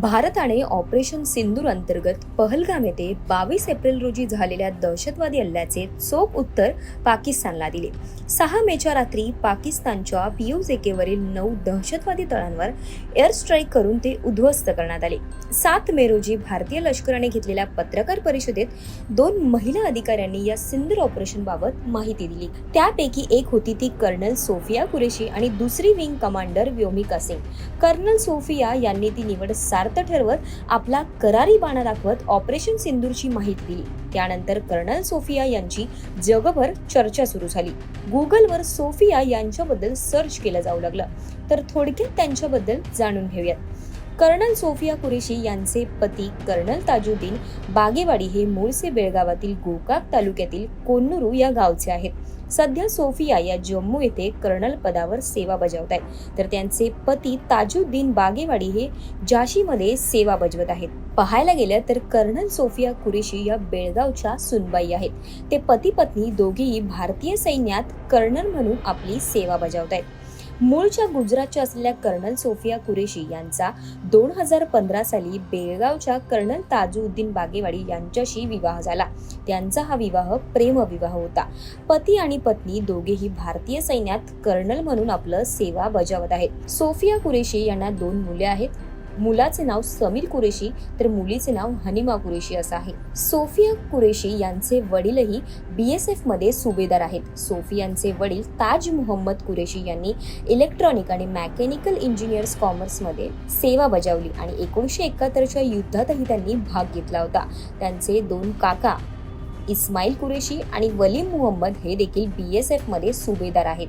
भारताने ऑपरेशन सिंदूर अंतर्गत पहलगाम येथे बावीस एप्रिल रोजी झालेल्या दहशतवादी हल्ल्याचे चोख उत्तर पाकिस्तानला दिले. सहा मेच्या रात्री पाकिस्तानच्या पीओजेकेवरील नऊ दहशतवादी तळांवर एअर स्ट्राईक करून ते उद्ध्वस्त करण्यात आले. सात मे रोजी भारतीय लष्कराने घेतलेल्या पत्रकार परिषदेत दोन महिला अधिकाऱ्यांनी या सिंदूर ऑपरेशनबाबत माहिती दिली. त्यापैकी एक होती ती कर्नल सोफिया कुरेशी आणि दुसरी wing commander Vyomika Singh. Colonel Sophia यांनी ती निवड सार्थ ठरवत आपला करारी बाणा दाखवत ऑपरेशन सिंदूरची माहिती दिली. त्यानंतर कर्नल सोफिया यांची जगभर चर्चा सुरू झाली. गुगलवर सोफिया यांच्याबद्दल सर्च केलं जाऊ लागलं. तर थोडक्यात त्यांच्याबद्दल जाणून घेऊयात. कर्नल सोफिया कुरेशी यांचे पती कर्नल ताजुद्दीन बागेवाडी हे मूळचे बेळगावातील गोकाक तालुक्यातील कोन्नुरू या गावचे आहेत. सध्या सोफिया या जम्मू येथे कर्नल पदावर सेवा बजावत आहेत तर त्यांचे पती ताजुद्दीन बागेवाडी हे झाशीमध्ये सेवा बजावत आहेत. पाहायला गेलं तर कर्नल सोफिया कुरेशी या बेळगावच्या सुनबाई आहेत. ते पती पत्नी दोघेही भारतीय सैन्यात कर्नल म्हणून आपली सेवा बजावत आहेत मूळच्या गुजरातच्या असलेल्या कर्नल सोफिया कुरेशी यांचा दोन हजार पंधरा साली बेळगावच्या कर्नल ताजुद्दीन बागेवाडी यांच्याशी विवाह झाला. त्यांचा हा विवाह प्रेमविवाह होता. पती आणि पत्नी दोघेही भारतीय सैन्यात कर्नल म्हणून आपलं सेवा बजावत आहेत. सोफिया कुरेशी यांना दोन मुले आहेत. मुलाचे नाव समीर कुरेशी तर मुलीचे नाव हनिमा कुरेशी असं आहे. सोफिया कुरेशी यांचे वडीलही बी एस एफमध्ये सुभेदार आहेत. सोफियांचे वडील ताज मोहम्मद कुरेशी यांनी इलेक्ट्रॉनिक आणि मॅकॅनिकल इंजिनियर्स कॉमर्समध्ये सेवा बजावली आणि एकोणीसशे एकाहत्तरच्या युद्धातही त्यांनी भाग घेतला होता. त्यांचे दोन काका इस्माईल कुरेशी आणि वलीम मुहम्मद हे देखील बी एस एफमध्ये सुभेदार आहेत.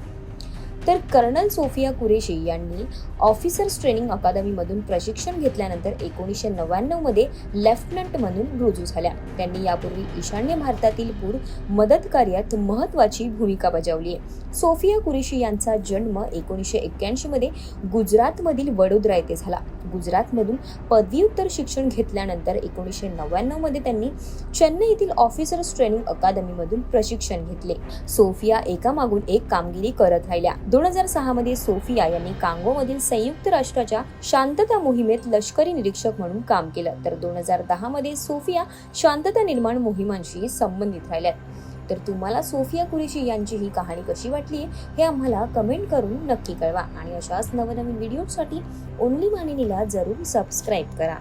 तर कर्नल सोफिया कुरेशी यांनी ऑफिसर्स ट्रेनिंग अकादमीमधून प्रशिक्षण घेतल्यानंतर एकोणीसशे नव्याण्णवमध्ये लेफ्टनंट म्हणून रुजू झाल्या. त्यांनी यापूर्वी ईशान्य भारतातील पूर मदत कार्यात महत्त्वाची भूमिका बजावली आहे. सोफिया कुरेशी यांचा जन्म एकोणीसशे एक्क्याऐंशीमध्ये गुजरातमधील वडोदरा येथे झाला. गुजरातमधून पदव्युत्तर शिक्षण घेतल्यानंतर एकोणीसशे नव्याण्णवमध्ये त्यांनी चेन्नई येथील ऑफिसर्स ट्रेनिंग अकादमीमधून प्रशिक्षण घेतले. सोफिया एकामागून एक कामगिरी करत राहिल्या. दोन हजार सहामध्ये सोफिया यांनी कांगोमधील संयुक्त राष्ट्राच्या शांतता मोहिमेत लष्करी निरीक्षक म्हणून काम केलं. तर दोन हजार दहामध्ये सोफिया शांतता निर्माण मोहिमांशी संबंधित राहिल्यात. तर तुम्हाला सोफिया कुरेशी यांची ही कहाणी कशी वाटली हे आम्हाला कमेंट करून नक्की कळवा. आणि अशाच नवनवीन व्हिडिओसाठी ओनली मानिनीला जरूर सबस्क्राईब करा.